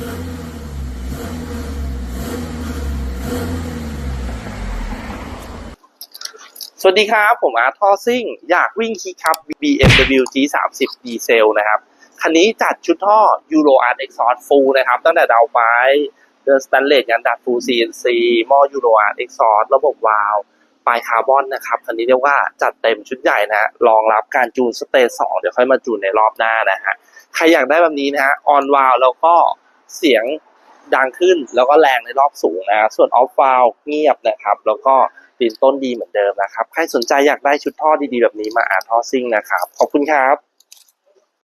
สวัสดีครับ ผมอาร์ทอซิ่ง อยากวิ่งคีคับ BMW G30 ดีเซลนะครับ คันนี้จัดชุดท่อ Euro Art Exhaust Full นะครับ ตั้งแต่ดาวไปเดอร์สแตนเลสงานดัด Full CNC ม้อ Euro Art Exhaust ระบบวาล์วปลายคาร์บอนนะครับ คันนี้เรียกว่าจัดเต็มชุดใหญ่นะรองรับการจูนสเตจสองเดี๋ยวค่อยมาจูนในรอบหน้านะฮะ ใครอยากได้แบบนี้นะฮะ ออนวาล์วแล้วก็ เสียงดังขึ้นแล้วก็แรงในรอบสูงนะ ส่วนออฟฟาวเงียบนะครับ แล้วก็ตีนต้นดีเหมือนเดิมนะครับ ใครสนใจอยากได้ชุดท่อดีๆแบบนี้มาอาร์ทอซิ่งนะครับ ขอบคุณครับ